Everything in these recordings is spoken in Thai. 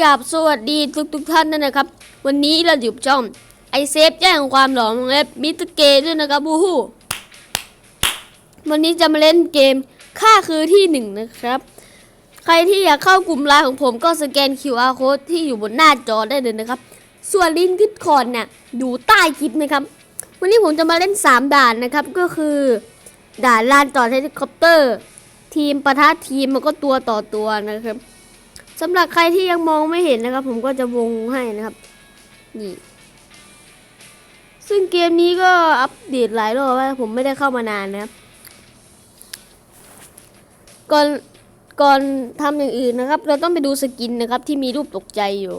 กับสวัสดีทุกทุกๆท่านด้วยนะครับ วันนี้เราอยู่ช่องไอเซฟแจ้งความหลอนและมิสเตเกย์ด้วยนะครับบูฮูวันนี้จะมาเล่นเกมค่าคือที่หนึ่งนะครับ ใครที่อยากเข้ากลุ่มไลน์ของผมก็สแกน QR code ที่อยู่บนหน้าจอได้เลยนะครับ ส่วนลิงก์ดิสคอร์ดเนี่ยอยู่ใต้คลิปนะครับ วันนี้ผมจะมาเล่น 3 ด่านนะครับก็คือ ด่านลานจอดเฮลิคอปเตอร์ ทีมประทะทีมแล้วก็ตัวต่อตัวนะครับ สำหรับใครที่ยังมองไม่เห็นนะครับ ผมก็จะวงให้นะครับ นี่ ซึ่งเกมนี้ก็อัปเดตหลายรอบแล้วผมไม่ได้เข้ามานานนะครับ ก่อนก่อนทำอย่างอื่นนะครับ เราต้องไปดูสกินนะครับ ที่มีรูปตกใจอยู่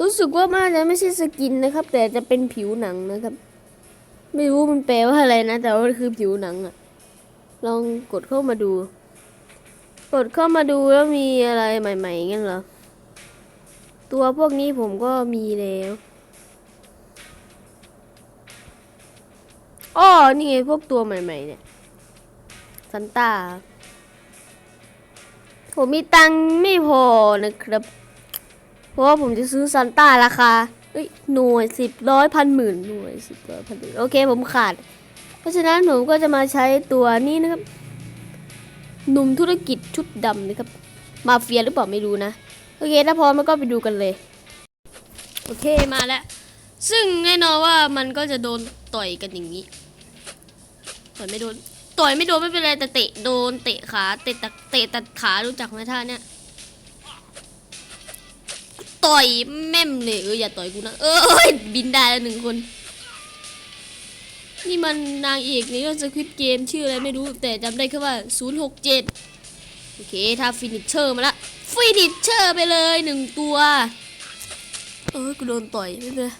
รู้สึกว่ามันจะไม่ใช่สกินนะครับ แต่จะเป็นผิวหนังนะครับ ไม่รู้มันแปลว่าอะไรนะ แต่ว่าคือผิวหนังอะลองกดเข้ามาดู กดเข้ามาดูแล้วมีอะไรใหม่ๆงั้นเหรอ ตัวพวกนี้ผมก็มีแล้วอ้อนี่ไงพวกตัวใหม่ ๆ เนี่ยซันต้าผมมีตังค์ไม่พอนะครับ เพราะว่าผมจะซื้อซันต้าราคาเอ้ยหน่วยสิบร้อยพันหมื่นหน่วยสิบร้อยพันหมื่นโอเคผมขาด เพราะฉะนั้นผมก็จะมาใช้ตัวนี้นะครับ หนุ่มธุรกิจชุดดำนะครับ มาเฟียหรือเปล่าไม่รู้นะ โอเค ถ้าพร้อมแล้วก็ไปดูกันเลย โอเคมาแล้ว ซึ่งแน่นอนว่ามันก็จะโดนต่อยกันอย่างนี้ ต่อยไม่โดน ต่อยไม่โดนไม่เป็นไรแต่เตะโดนเตะขาเตะตัดเตะตัดขารู้จักไหมท่าเนี้ยต่อยแม่มเลยเอออย่าต่อยกูนะ เออบินได้แล้วหนึ่งคน นี่มันนางเอกในเรื่องสควิตเกมชื่ออะไรไม่รู้แต่จำได้แค่ว่า 067 โอเคถ้าฟินิชเชอร์มาละฟินิชเชอร์ไปเลยหนึ่งตัว เออกูโดนต่อยไม่เป็น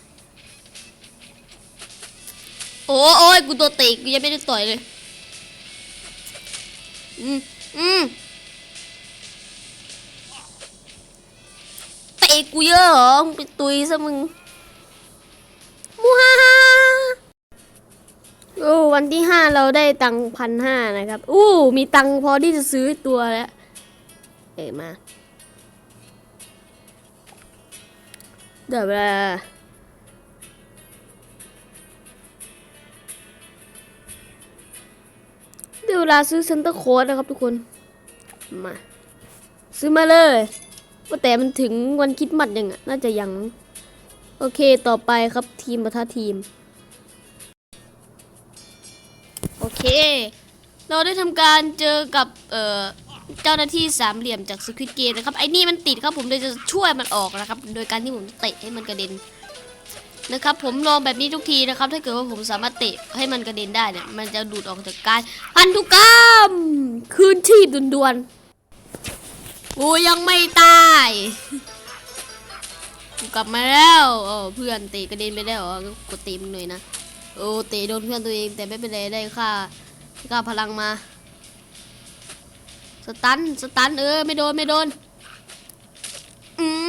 โอ้โอ้ยกูตัวเตะกูยังไม่ได้ต่อยเลย อืมอืมเตะกูเยอะเหรอมึงไปตุยซะมึงมูฮ่า อ้วันที่ห้าเราได้ตังพันห้านะครับ อู้มีตังค์พอที่จะซื้อตัวแล้ว เอ๋มา เดี๋ยวเวลาเดี๋ยวเวลาซื้อเซนเตอร์โค้ดนะครับทุกคน มา ซื้อมาเลยว่าแต่มันถึงวันคิดมัดยังอะน่าจะยัง โอเคต่อไปครับทีมประทะทีม เค เราได้ทำการเจอกับเอ่อเจ้าหน้าที่สามเหลี่ยมจากสควิตเกมนะครับไอ้นี่มันติดครับผมเลยจะช่วยมันออกนะครับ โดยการที่ผมเตะให้มันกระเด็นนะครับผมลองแบบนี้ทุกทีนะครับ ถ้าเกิดว่าผมสามารถเตะให้มันกระเด็นได้เนี่ยมันจะดูดออกจากการพันธุกรรมคืนชีพด่วนๆกูยังไม่ตายกลับมาแล้วเพื่อนเตะกระเด็นไปแล้เหรอกดตีมันหน่อยนะ โอ้เตะโดนเพื่อนตัวเองแต่ไม่เป็นไรได้ค่าค่าพลังมา สตันสตันเออไม่โดนไม่โดน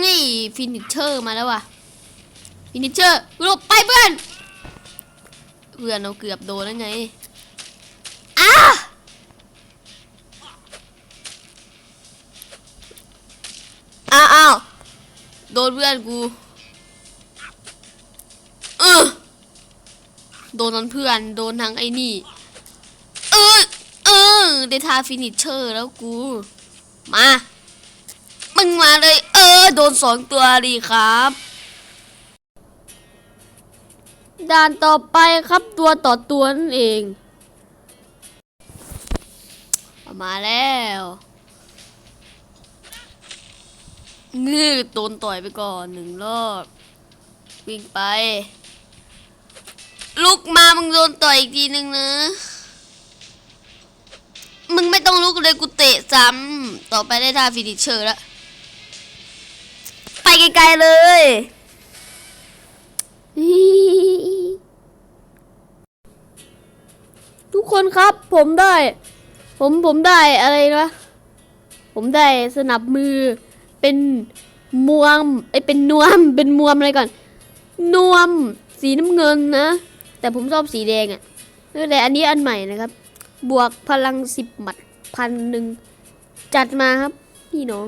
นี่ฟินิชเชอร์มาแล้วว่ะฟินิชเชอร์หลบไปเพื่อน เพื่อนเราเกือบโดนแล้วไงอ้าอ้าวอ้าวโดนเพื่อนกู ดนทั้งเพื่อน โดนทั้งไอ้นี่ เออเออได้ทาฟินิชเชอร์แล้วกู มา มึงมาเลย เออ โดนสองตัวดีครับ ด่านต่อไปครับตัวต่อตัวนั่นเอง มาแล้วงือโดนต่อยไปก่อนหนึ่งรอบ วิ่งไป ลุกมามึงโดนต่อยอีกทีหนึ่งนะ มึงไม่ต้องลุกเลยกูเตะซ้ำต่อไปได้ท่าฟินิชเชอร์แล้ว ไปไกลๆเลยทุกคนครับผมได้ ผมผมได้อะไรนะผมได้สนับมือเป็นมวมไอเป็นนวมเป็นมวมอะไรก่อน นวมสีน้ำเงินนะ แต่ผมชอบสีแดงอะ่ะนี่แหละอันนี้อันใหม่นะครับ บวกพลังสิบหมัดพันหนึ่งจัดมาครับพี่น้อง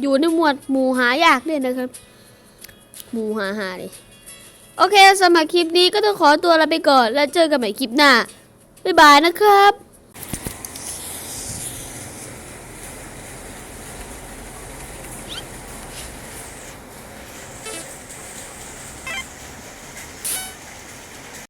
อยู่ในหมวดหมู่หายากด้วยนะครับ หมู่หาหาเลยโอเคสำหรับคลิปนี้ก็ต้องขอตัวลาไปก่อน แล้วเจอกันใหม่คลิปหน้า บ๊ายบายนะครับ